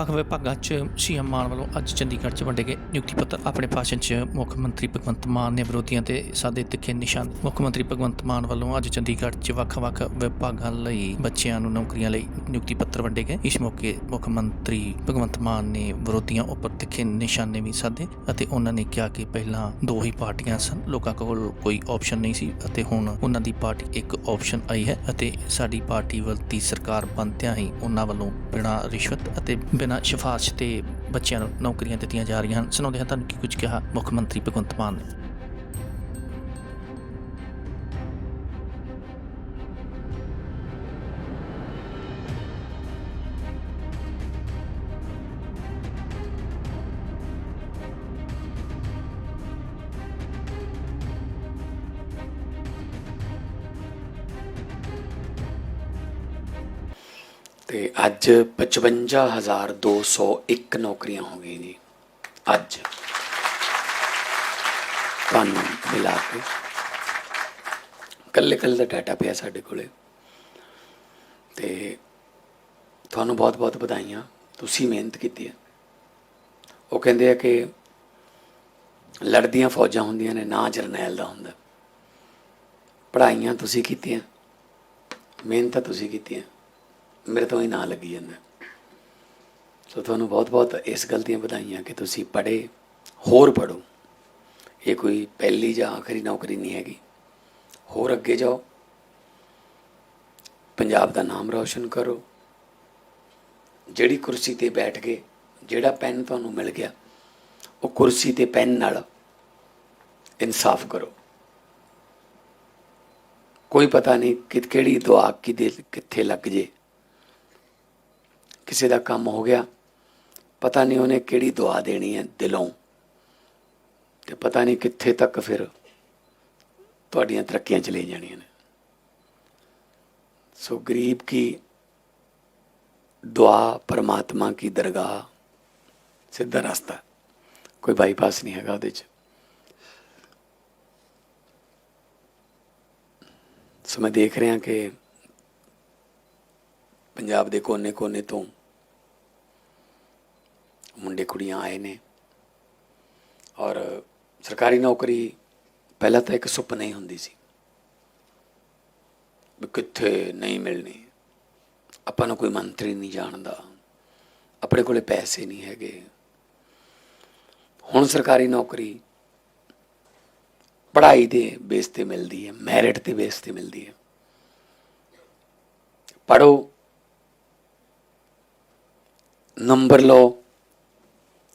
ਵੱਖ-ਵੱਖ ਵਿਭਾਗਾਂ 'ਚ ਸੀਐਮ ਮਾਨ ਵੱਲੋਂ ਅੱਜ ਚੰਡੀਗੜ੍ਹ 'ਚ ਵੰਡੇ ਗਏ। ਨਿਯੁਕਤੀ ਪੱਤਰ ਆਪਣੇ ਭਾਸ਼ਣ 'ਚ ਮੁੱਖ ਮੰਤਰੀ ਭਗਵੰਤ ਮਾਨ ਨੇ ਵਿਰੋਧੀਆਂ ਤੇ ਸਾਦੇ ਤਿੱਖੇ ਨਿਸ਼ਾਨ ਮੁੱਖ ਮੰਤਰੀ ਭਗਵੰਤ ਮਾਨ ਵੱਲੋਂ ਅੱਜ ਚੰਡੀਗੜ੍ਹ 'ਚ ਵੱਖ-ਵੱਖ ਵਿਭਾਗਾਂ ਲਈ ਬੱਚਿਆਂ ਨੂੰ ਨੌਕਰੀਆਂ ਲਈ ਨਿਯੁਕਤੀ ਪੱਤਰ ਵੰਡੇ ਗਏ। ਇਸ ਮੌਕੇ ਮੁੱਖ ਮੰਤਰੀ ਭਗਵੰਤ ਮਾਨ ਨੇ ਵਿਰੋਧੀਆਂ ਉੱਪਰ ਤਿੱਖੇ ਨਿਸ਼ਾਨੇ ਵੀ ਸਾਧੇ ਅਤੇ ਉਹਨਾਂ ਨੇ ਕਿਹਾ ਕਿ ਪਹਿਲਾਂ ਦੋ ਹੀ ਪਾਰਟੀਆਂ ਸਨ। ਲੋਕਾਂ ਕੋਲ ਕੋਈ ਆਪਸ਼ਨ ਨਹੀਂ ਸੀ ਅਤੇ ਹੁਣ ਉਹਨਾਂ ਦੀ ਪਾਰਟੀ ਇੱਕ ਆਪਸ਼ਨ ਆਈ ਹੈ ਅਤੇ ਸਾਡੀ ਪਾਰਟੀ ਵੱਲ ਦੀ ਸਰਕਾਰ ਬਣਦਿਆਂ ਹੀ ਉਹਨਾਂ ਵੱਲੋਂ ਬਿਨਾਂ ਰਿਸ਼ਵਤ ਅਤੇ ਬਿਨਾਂ ਸਿਫਾਰਿਸ਼ ਤੇ ਬੱਚਿਆਂ ਨੂੰ ਨੌਕਰੀਆਂ ਦਿੱਤੀਆਂ ਜਾ ਰਹੀਆਂ ਹਨ। ਸੁਣਾਉਂਦੇ ਹਾਂ ਤੁਹਾਨੂੰ ਕੀ ਕੁਝ ਕਿਹਾ ਮੁੱਖ ਮੰਤਰੀ ਭਗਵੰਤ ਮਾਨ ਨੇ। ਤੇ ਅੱਜ 55201 ਨੌਕਰੀਆਂ ਹੋ ਗਈਆਂ ਜੀ। ਅੱਜ। ਤੁਹਾਨੂੰ ਮਿਲਾ ਕੇ। ਕੱਲੇ ਕੱਲੇ ਦਾ ਡਾਟਾ ਪਿਆ ਸਾਡੇ ਕੋਲੇ। ਤੇ ਤੁਹਾਨੂੰ ਬਹੁਤ ਬਹੁਤ ਵਧਾਈਆਂ। ਤੁਸੀਂ ਮਿਹਨਤ ਕੀਤੀ ਹੈ। ਉਹ ਕਹਿੰਦੇ ਆ ਕਿ ਲੜਦੀਆਂ ਫੌਜਾਂ ਹੁੰਦੀਆਂ ਨੇ, ਨਾ ਜਰਨੈਲ ਦਾ ਹੁੰਦਾ। ਪੜ੍ਹਾਈਆਂ ਤੁਸੀਂ ਕੀਤੀਆਂ। ਮਿਹਨਤ ਤੁਸੀਂ ਕੀਤੀਆਂ। ਮੇਰੇ ਤੋਂ ਹੀ ਨਾਂ ਲੱਗੀ ਜਾਂਦਾ। ਸੋ ਤੁਹਾਨੂੰ ਬਹੁਤ-ਬਹੁਤ ਇਸ ਗੱਲ ਦੀਆਂ ਵਧਾਈਆਂ ਕਿ ਤੁਸੀਂ ਪੜ੍ਹੇ, ਹੋਰ ਪੜੋ ਇਹ ਕੋਈ ਪਹਿਲੀ ਜਾਂ ਆਖਰੀ ਨੌਕਰੀ ਨਹੀਂ ਹੈਗੀ। ਹੋਰ ਅੱਗੇ ਜਾਓ। ਪੰਜਾਬ ਦਾ ਨਾਮ ਰੌਸ਼ਨ ਕਰੋ। ਜਿਹੜੀ ਕੁਰਸੀ ਤੇ ਬੈਠ ਕੇ ਜਿਹੜਾ ਪੈਨ ਤੁਹਾਨੂੰ ਮਿਲ ਗਿਆ, ਉਹ ਕੁਰਸੀ ਤੇ ਪੈਨ ਨਾਲ ਇਨਸਾਫ ਕਰੋ। ਕੋਈ ਪਤਾ ਨਹੀਂ ਕਿ ਕਿਹੜੀ ਦੁਆ ਕਿਦੇ ਕਿੱਥੇ ਲੱਗ ਜੇ। ਕਿਸੇ ਦਾ ਕੰਮ ਹੋ ਗਿਆ, ਪਤਾ ਨਹੀਂ ਉਹਨੇ ਕਿਹੜੀ ਦੁਆ ਦੇਣੀ ਹੈ ਦਿਲੋਂ। ਤੇ ਪਤਾ ਨਹੀਂ ਕਿੱਥੇ ਤੱਕ ਫਿਰ ਤੁਹਾਡੀਆਂ ਤਰੱਕੀਆਂ ਚਲੇ ਜਾਣੀਆਂ ਨੇ। ਸੋ ਗਰੀਬ ਕੀ ਦੁਆ ਪਰਮਾਤਮਾ ਕੀ ਦਰਗਾਹ, ਸਿੱਧਾ ਰਸਤਾ। ਕੋਈ ਬਾਈਪਾਸ ਨਹੀਂ ਹੈਗਾ ਉਹਦੇ ਚ। ਸੋ ਮੈਂ ਦੇਖ ਰਿਹਾ ਕਿ ਪੰਜਾਬ ਦੇ ਕੋਨੇ-ਕੋਨੇ ਤੋਂ ਮੁੰਡੇ ਕੁੜੀਆਂ ਆਏ ਨੇ। ਔਰ ਸਰਕਾਰੀ ਨੌਕਰੀ ਪਹਿਲਾਂ ਤਾਂ ਇੱਕ ਸੁਪਨਾ ਹੀ ਹੁੰਦੀ ਸੀ। ਵੀ ਕਿੱਥੇ ਨਹੀਂ ਮਿਲਣੀ। ਆਪਾਂ ਨੂੰ ਕੋਈ ਮੰਤਰੀ ਨਹੀਂ ਜਾਣਦਾ। ਆਪਣੇ ਕੋਲੇ ਪੈਸੇ ਨਹੀਂ ਹੈਗੇ। ਹੁਣ ਸਰਕਾਰੀ ਨੌਕਰੀ ਪੜ੍ਹਾਈ ਦੇ ਬੇਸ ਤੇ ਮਿਲਦੀ ਹੈ ਮੈਰਿਟ ਤੇ ਬੇਸ ਤੇ ਮਿਲਦੀ ਹੈ। ਪੜੋ ਨੰਬਰ ਲਓ।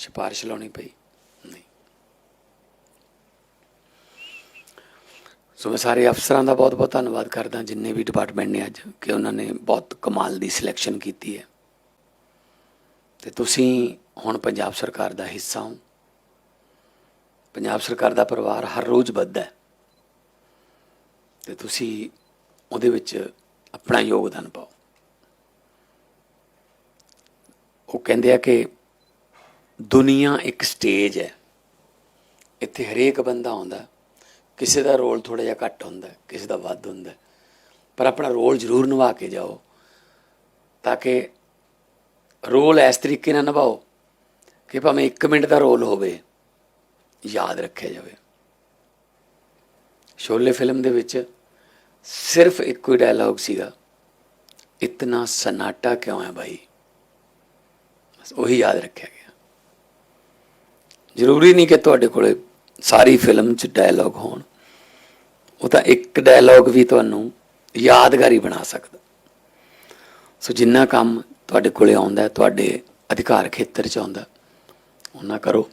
ਸਿਫਾਰਿਸ਼ ਲਾਉਣੀ ਪਈ। ਨਹੀਂ। ਸੋ ਮੈਂ ਸਾਰੇ ਅਫਸਰਾਂ ਦਾ ਬਹੁਤ ਬਹੁਤ ਧੰਨਵਾਦ ਕਰਦਾ, ਜਿੰਨੇ ਵੀ ਡਿਪਾਰਟਮੈਂਟ ਨੇ ਅੱਜ, ਕਿ ਉਹਨਾਂ ਨੇ ਬਹੁਤ ਕਮਾਲ ਦੀ ਸਿਲੈਕਸ਼ਨ ਕੀਤੀ ਹੈ। ਤੇ ਤੁਸੀਂ ਹੁਣ ਪੰਜਾਬ ਸਰਕਾਰ ਦਾ ਹਿੱਸਾ ਹੋ। ਪੰਜਾਬ ਸਰਕਾਰ ਦਾ ਪਰਿਵਾਰ ਹਰ ਰੋਜ਼ ਵੱਧਦਾ ਹੈ। ਤੇ ਤੁਸੀਂ ਉਹਦੇ ਵਿੱਚ ਆਪਣਾ ਯੋਗਦਾਨ ਪਾਓ। ਉਹ ਕਹਿੰਦੇ ਆ ਕਿ ਦੁਨੀਆ ਇੱਕ ਸਟੇਜ ਹੈ। ਇੱਥੇ ਹਰੇਕ ਬੰਦਾ ਆਉਂਦਾ ਕਿਸੇ ਦਾ ਰੋਲ ਥੋੜਾ ਜਿਹਾ ਘੱਟ ਹੁੰਦਾ ਕਿਸੇ ਦਾ ਵੱਧ ਹੁੰਦਾ ਪਰ ਆਪਣਾ ਰੋਲ ਜ਼ਰੂਰ ਨਿਭਾ ਕੇ ਜਾਓ, ਤਾਂ ਕਿ ਰੋਲ ਇਸ ਤਰੀਕੇ ਨਾਲ ਨਿਭਾਓ ਕਿ ਭਾਵੇਂ 1 ਮਿੰਟ ਦਾ ਰੋਲ ਹੋਵੇ, ਯਾਦ ਰੱਖਿਆ ਜਾਵੇ। ਸ਼ੋਲੇ ਫਿਲਮ ਦੇ ਵਿੱਚ ਸਿਰਫ ਇੱਕੋ ਹੀ ਡਾਇਲੌਗ ਸੀਗਾ, ਇਤਨਾ ਸਨਾਟਾ ਕਿਉਂ ਹੈ ਭਾਈ ਬਸ ਉਹੀ ਯਾਦ ਰੱਖਿਆ ਗਿਆ। ਜ਼ਰੂਰੀ ਨਹੀਂ ਕਿ ਤੁਹਾਡੇ ਕੋਲੇ ਸਾਰੀ ਫਿਲਮ 'ਚ ਡਾਇਲੌਗ ਹੋਣ। ਉਹ ਤਾਂ ਇੱਕ ਡਾਇਲੌਗ ਵੀ ਤੁਹਾਨੂੰ ਯਾਦਗਾਰੀ ਬਣਾ ਸਕਦਾ। ਸੋ ਜਿੰਨਾ ਕੰਮ ਤੁਹਾਡੇ ਕੋਲੇ ਆਉਂਦਾ, ਤੁਹਾਡੇ ਅਧਿਕਾਰ ਖੇਤਰ 'ਚ ਆਉਂਦਾ ਉਹਨਾਂ ਕਰੋ।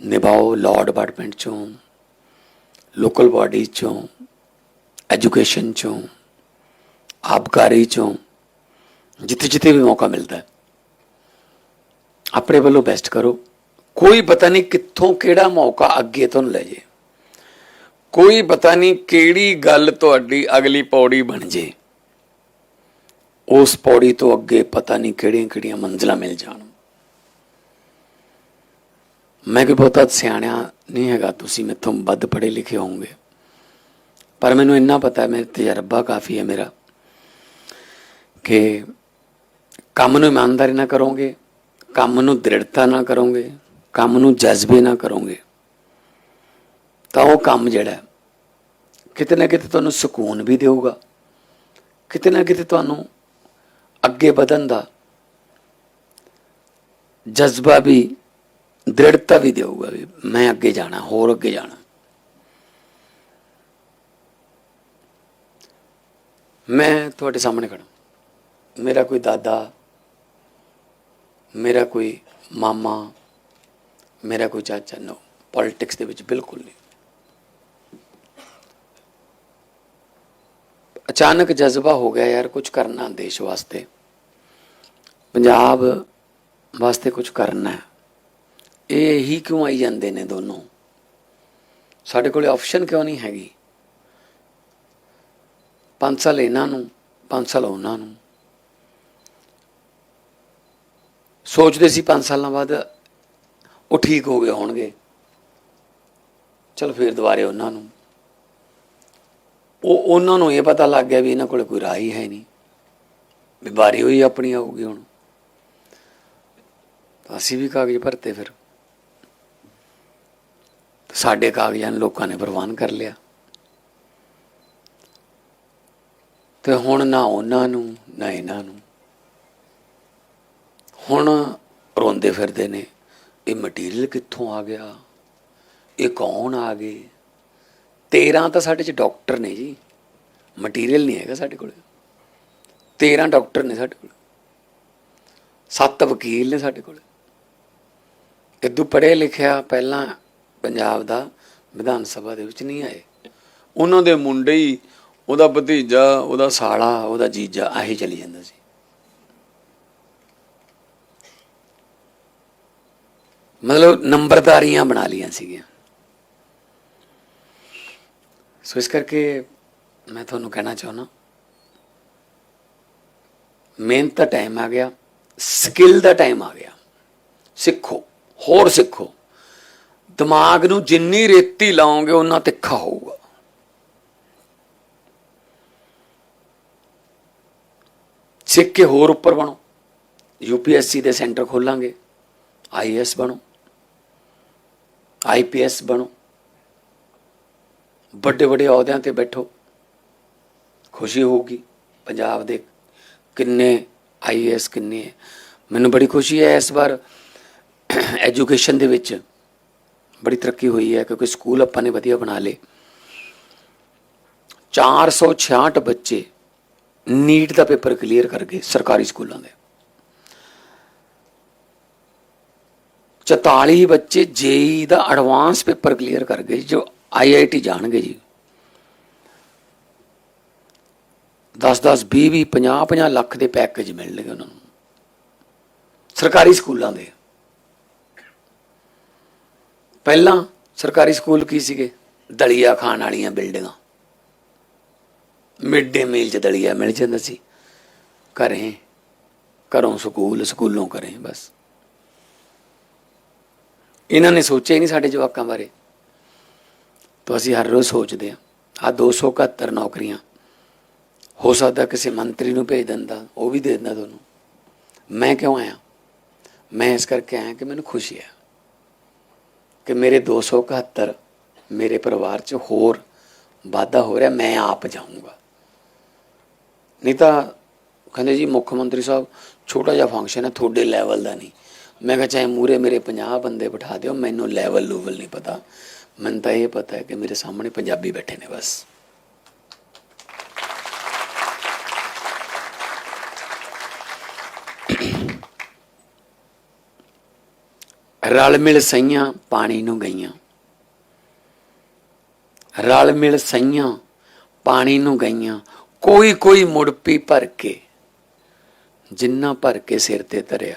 ਨਿਭਾਓ ਲਾਅ ਡਿਪਾਰਟਮੈਂਟ 'ਚੋਂ ਲੋਕਲ ਬਾਡੀ 'ਚੋਂ ਐਜੂਕੇਸ਼ਨ 'ਚੋਂ, ਆਬਕਾਰੀ 'ਚੋਂ ਜਿੱਥੇ ਜਿੱਥੇ ਵੀ ਮੌਕਾ ਮਿਲਦਾ ਹੈ। ਆਪਣੇ ਵੱਲੋਂ ਬੈਸਟ ਕਰੋ। ਕੋਈ ਪਤਾ ਨਹੀਂ ਕਿੱਥੋਂ ਕਿਹੜਾ ਮੌਕਾ ਅੱਗੇ ਤੁਹਾਨੂੰ ਲੈ ਜੇ। ਕੋਈ ਪਤਾ ਨਹੀਂ ਕਿਹੜੀ ਗੱਲ ਤੁਹਾਡੀ ਅਗਲੀ ਪੌੜੀ ਬਣ ਜੇ। ਉਸ ਪੌੜੀ ਤੋਂ ਅੱਗੇ ਪਤਾ ਨਹੀਂ ਕਿਹੜੀਆਂ ਕਿਹੜੀਆਂ ਮੰਜ਼ਲਾਂ ਮਿਲ ਜਾਣ। ਮੈਂ ਕਿ ਬਹੁਤਾ ਸਿਆਣਿਆ ਨਹੀਂ ਹੈਗਾ, ਤੁਸੀਂ ਮੈਥੋਂ ਵੱਧ ਪੜ੍ਹੇ ਲਿਖੇ ਹੋਵੋਗੇ। ਪਰ ਮੈਨੂੰ ਇੰਨਾ ਪਤਾ ਹੈ, ਮੇਰਾ ਤਜਰਬਾ ਕਾਫੀ ਹੈ ਮੇਰਾ, ਕਿ ਕੰਮ ਨੂੰ ਇਮਾਨਦਾਰੀ ਨਾਲ ਕਰੋਗੇ, ਕੰਮ ਨੂੰ ਦ੍ਰਿੜਤਾ ਨਾਲ ਕਰੋਗੇ ਕੰਮ ਨੂੰ ਜਜ਼ਬੇ ਨਾ ਕਰੋਗੇ, ਤਾਂ ਉਹ ਕੰਮ ਜਿਹੜਾ ਕਿਤੇ ਨਾ ਕਿਤੇ ਤੁਹਾਨੂੰ ਸਕੂਨ ਵੀ ਦੇਊਗਾ, ਕਿਤੇ ਨਾ ਕਿਤੇ ਤੁਹਾਨੂੰ ਅੱਗੇ ਵਧਣ ਦਾ ਜਜ਼ਬਾ ਵੀ, ਦ੍ਰਿੜਤਾ ਵੀ ਦੇਊਗਾ ਵੀ ਮੈਂ ਅੱਗੇ ਜਾਣਾ, ਹੋਰ ਅੱਗੇ ਜਾਣਾ। ਮੈਂ ਤੁਹਾਡੇ ਸਾਹਮਣੇ ਖੜਾ ਮੇਰਾ ਕੋਈ ਦਾਦਾ, ਮੇਰਾ ਕੋਈ ਮਾਮਾ ਮੇਰਾ ਕੋਈ ਚਾਚਾ ਨੋ ਪੋਲਿਟਿਕਸ ਦੇ ਵਿੱਚ ਬਿਲਕੁਲ ਨਹੀਂ। ਅਚਾਨਕ ਜਜ਼ਬਾ ਹੋ ਗਿਆ ਯਾਰ ਕੁਝ ਕਰਨਾ ਦੇਸ਼ ਵਾਸਤੇ। ਪੰਜਾਬ ਵਾਸਤੇ ਕੁਝ ਕਰਨਾ ਹੈ। ਇਹ ਹੀ ਕਿਉਂ ਆਈ ਜਾਂਦੇ ਨੇ ਦੋਨੋਂ? ਸਾਡੇ ਕੋਲੇ ਆਪਸ਼ਨ ਕਿਉਂ ਨਹੀਂ ਹੈਗੀ? 5 ਸਾਲ ਇਹਨਾਂ ਨੂੰ 5 ਸਾਲ ਉਹਨਾਂ ਨੂੰ। ਸੋਚਦੇ ਸੀ 5 ਸਾਲਾਂ ਬਾਅਦ ਉਹ ਠੀਕ ਹੋ ਗਏ ਹੋਣਗੇ। ਚਲ ਫਿਰ ਦੁਬਾਰੇ ਉਹਨਾਂ ਨੂੰ। ਉਹ ਉਹਨਾਂ ਨੂੰ ਇਹ ਪਤਾ ਲੱਗ ਗਿਆ ਵੀ ਇਹਨਾਂ ਕੋਲ ਕੋਈ ਰਾਹ ਹੀ ਹੈ ਨਹੀਂ। ਬਿਮਾਰੀ ਬਾਰੀ ਹੋਈ ਆਪਣੀ ਆਊਗੀ ਹੁਣ। ਅਸੀਂ ਵੀ ਕਾਗਜ਼ ਭਰਤੇ ਫਿਰ। ਸਾਡੇ ਕਾਗਜ਼ਾਂ ਨੂੰ ਲੋਕਾਂ ਨੇ ਪ੍ਰਵਾਨ ਕਰ ਲਿਆ। ਤੇ ਹੁਣ ਨਾ ਉਹਨਾਂ ਨੂੰ, ਨਾ ਇਹਨਾਂ ਨੂੰ। ਹੁਣ ਰੋਂਦੇ ਫਿਰਦੇ ਨੇ। ਇਹ ਮਟੀਰੀਅਲ ਕਿੱਥੋਂ ਆ ਗਿਆ? ਇਹ ਕੌਣ ਆ ਗਏ? 13 ਤਾਂ ਸਾਡੇ ਚ ਡਾਕਟਰ ਨੇ ਜੀ। ਮਟੀਰੀਅਲ ਨਹੀਂ ਹੈਗਾ ਸਾਡੇ ਕੋਲ। 13 ਡਾਕਟਰ ਨੇ ਸਾਡੇ ਕੋਲ। ਸੱਤ ਵਕੀਲ ਨੇ ਸਾਡੇ ਕੋਲ। ਇਦੋਂ ਪੜ੍ਹੇ ਲਿਖਿਆ ਪਹਿਲਾਂ ਪੰਜਾਬ ਦਾ ਵਿਧਾਨ ਸਭਾ ਦੇ ਵਿੱਚ ਨਹੀਂ ਆਏ। ਉਹਨਾਂ ਦੇ ਮੁੰਡੇ ਹੀ ਉਹਦਾ ਭਤੀਜਾ, ਉਹਦਾ ਸਾਲਾ, ਉਹਦਾ ਜੀਜਾ, ਆਹੀ ਚਲੀ ਜਾਂਦਾ ਸੀ। ਮਤਲਬ ਨੰਬਰਦਾਰੀਆਂ ਬਣਾ ਲੀਆਂ ਸੀਗੀਆਂ। ਸੋ ਇਸ ਕਰਕੇ ਮੈਂ ਤੁਹਾਨੂੰ ਕਹਿਣਾ ਚਾਹੁੰਦਾ, ਮਿਹਨਤ ਦਾ ਟਾਈਮ ਆ ਗਿਆ ਸਕਿੱਲ ਦਾ ਟਾਈਮ ਆ ਗਿਆ। ਸਿੱਖੋ, ਹੋਰ ਸਿੱਖੋ। ਦਿਮਾਗ ਨੂੰ ਜਿੰਨੀ ਰੇਤੀ ਲਾਓਗੇ ਉਹਨਾਂ ਤਿੱਖਾ ਹੋਊਗਾ। ਸਿੱਖ ਕੇ ਹੋਰ ਉੱਪਰ ਬਣੋ। ਯੂਪੀਐਸਸੀ ਦੇ ਸੈਂਟਰ ਖੋਲਾਂਗੇ ਆਈਐਸ ਬਣੋ। ਆਈਪੀਐਸ ਬਣੋ। ਵੱਡੇ ਵੱਡੇ ਅਹੁਦਿਆਂ ਤੇ ਬੈਠੋ। ਖੁਸ਼ੀ ਹੋਊਗੀ ਪੰਜਾਬ ਦੇ ਕਿੰਨੇ ਆਈਐਸ ਕਿੰਨੇ ਹੈ। ਮੈਨੂੰ ਬੜੀ ਖੁਸ਼ੀ ਹੈ ਇਸ ਵਾਰ ਐਜੂਕੇਸ਼ਨ ਦੇ ਵਿੱਚ। ਬੜੀ ਤਰੱਕੀ ਹੋਈ ਹੈ ਕਿਉਂਕਿ ਸਕੂਲ ਆਪਾਂ ਨੇ ਵਧੀਆ ਬਣਾ ਲਏ। 466 ਬੱਚੇ ਨੀਟ ਦਾ ਪੇਪਰ ਕਲੀਅਰ ਕਰ ਗਏ ਸਰਕਾਰੀ ਸਕੂਲਾਂ ਦੇ। 44 ਬੱਚੇ ਜੇਈ ਦਾ ਐਡਵਾਂਸ ਪੇਪਰ ਕਲੀਅਰ ਕਰ ਗਏ ਜੋ ਆਈਆਈਟੀ ਜਾਣਗੇ ਜੀ। 10 10 20 20 50 50 ਲੱਖ ਦੇ ਪੈਕੇਜ ਮਿਲਣਗੇ ਉਹਨਾਂ ਨੂੰ। ਸਰਕਾਰੀ ਸਕੂਲਾਂ ਦੇ। ਪਹਿਲਾਂ ਸਰਕਾਰੀ ਸਕੂਲ ਕੀ ਸੀਗੇ? ਦਲੀਆ ਖਾਣ ਵਾਲੀਆਂ ਬਿਲਡਿੰਗਾਂ। ਮਿਡ ਡੇ ਮੀਲ ਚ ਦਲੀਆ ਮਿਲ ਜਾਂਦਾ ਸੀ। ਘਰੇ। ਘਰੋਂ ਸਕੂਲ, ਸਕੂਲੋਂ ਕਰੇ ਬਸ। ਇਹਨਾਂ ਨੇ ਸੋਚਿਆ ਹੀ ਨਹੀਂ ਸਾਡੇ ਜਵਾਕਾਂ ਬਾਰੇ। ਤਾਂ ਅਸੀਂ ਹਰ ਰੋਜ਼ ਸੋਚਦੇ ਹਾਂ ਆ 271 ਨੌਕਰੀਆਂ, ਹੋ ਸਕਦਾ ਕਿਸੇ ਮੰਤਰੀ ਨੂੰ ਭੇਜ ਦਿੰਦਾ, ਉਹ ਵੀ ਦੇ ਦਿੰਦਾ ਤੁਹਾਨੂੰ। ਮੈਂ ਕਿਉਂ ਆਇਆ? ਮੈਂ ਇਸ ਕਰਕੇ ਆਇਆ ਕਿ ਮੈਨੂੰ ਖੁਸ਼ੀ ਹੈ ਕਿ ਮੇਰੇ 271 ਮੇਰੇ ਪਰਿਵਾਰ 'ਚ ਹੋਰ ਵਾਧਾ ਹੋ ਰਿਹਾ, ਮੈਂ ਆਪ ਜਾਊਂਗਾ। ਨਹੀਂ ਤਾਂ ਕਹਿੰਦੇ ਜੀ ਮੁੱਖ ਮੰਤਰੀ ਸਾਹਿਬ, ਛੋਟਾ ਜਿਹਾ ਫੰਕਸ਼ਨ ਹੈ, ਤੁਹਾਡੇ ਲੈਵਲ ਦਾ ਨਹੀਂ। ਮੈਂ ਕਿਹਾ, ਚਾਹੇ ਮੂਰੇ ਮੇਰੇ 50 ਬੰਦੇ ਬਿਠਾ ਦਿਓ, ਮੈਨੂੰ ਲੈਵਲ ਲੂਵਲ ਨਹੀਂ ਪਤਾ। ਮੈਨੂੰ ਤਾਂ ਇਹ ਪਤਾ ਹੈ ਕਿ ਮੇਰੇ ਸਾਹਮਣੇ ਪੰਜਾਬੀ ਬੈਠੇ ਨੇ ਬਸ। ਰਲ ਮਿਲ ਸਈਆਂ ਪਾਣੀ ਨੂੰ ਗਈਆਂ। ਰਲ ਮਿਲ ਸਈਆਂ ਪਾਣੀ ਨੂੰ ਗਈਆਂ। ਕੋਈ ਕੋਈ ਮੁੜ ਪੀ ਭਰ ਕੇ, ਜਿੰਨਾ ਭਰ ਕੇ ਸਿਰ ਤੇ ਧਰਿਆ।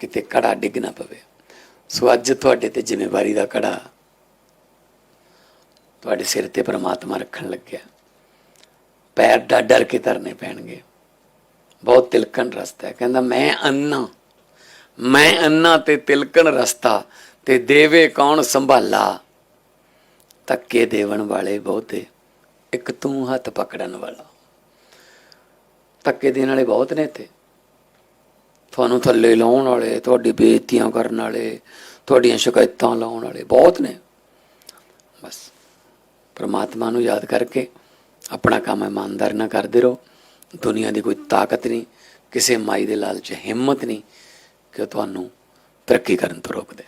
ਕਿਤੇ ਘੜਾ ਡਿੱਗ ਨਾ ਪਵੇ। ਸੋ ਅੱਜ ਤੁਹਾਡੇ ਤੇ ਜ਼ਿੰਮੇਵਾਰੀ ਦਾ ਘੜਾ ਤੁਹਾਡੇ ਸਿਰ ਤੇ ਪ੍ਰਮਾਤਮਾ ਰੱਖਣ ਲੱਗਿਆ। ਪੈਰ ਡਰ ਡਰ ਕੇ ਧਰਨੇ ਪੈਣਗੇ। ਬਹੁਤ ਤਿਲਕਣ ਰਸਤਾ ਹੈ। ਕਹਿੰਦਾ, ਮੈਂ ਅੰਨਾ ਮੈਂ ਅੰਨਾ ਤੇ ਤਿਲਕਣ ਰਸਤਾ। ਤੇ ਦੇਵੇ ਕੌਣ ਸੰਭਾਲਾ? ਧੱਕੇ ਦੇਵਣ ਵਾਲੇ ਬਹੁਤੇ, ਇੱਕ ਤੂੰ ਹੱਥ ਪਕੜਨ ਵਾਲਾ। ਧੱਕੇ ਦੇਣ ਵਾਲੇ ਬਹੁਤ ਨੇ ਇੱਥੇ। ਤੁਹਾਨੂੰ ਥੱਲੇ ਲਾਉਣ ਵਾਲੇ, ਤੁਹਾਡੀ ਬੇਇੱਜ਼ਤੀਆਂ ਕਰਨ ਵਾਲੇ, ਤੁਹਾਡੀਆਂ ਸ਼ਿਕਾਇਤਾਂ ਲਾਉਣ ਵਾਲੇ ਬਹੁਤ ਨੇ। ਬਸ, ਪ੍ਰਮਾਤਮਾ ਨੂੰ ਯਾਦ ਕਰਕੇ ਆਪਣਾ ਕੰਮ ਇਮਾਨਦਾਰ ਨਾਲ ਕਰਦੇ ਰਹੋ। ਦੁਨੀਆ ਦੀ ਕੋਈ ਤਾਕਤ ਨਹੀਂ, ਕਿਸੇ ਮਾਈ ਦੇ ਲਾਲਚ, ਹਿੰਮਤ ਨਹੀਂ ਕਿ ਉਹ ਤੁਹਾਨੂੰ ਤਰੱਕੀ ਕਰਨ ਤੋਂ ਰੋਕ ਦੇ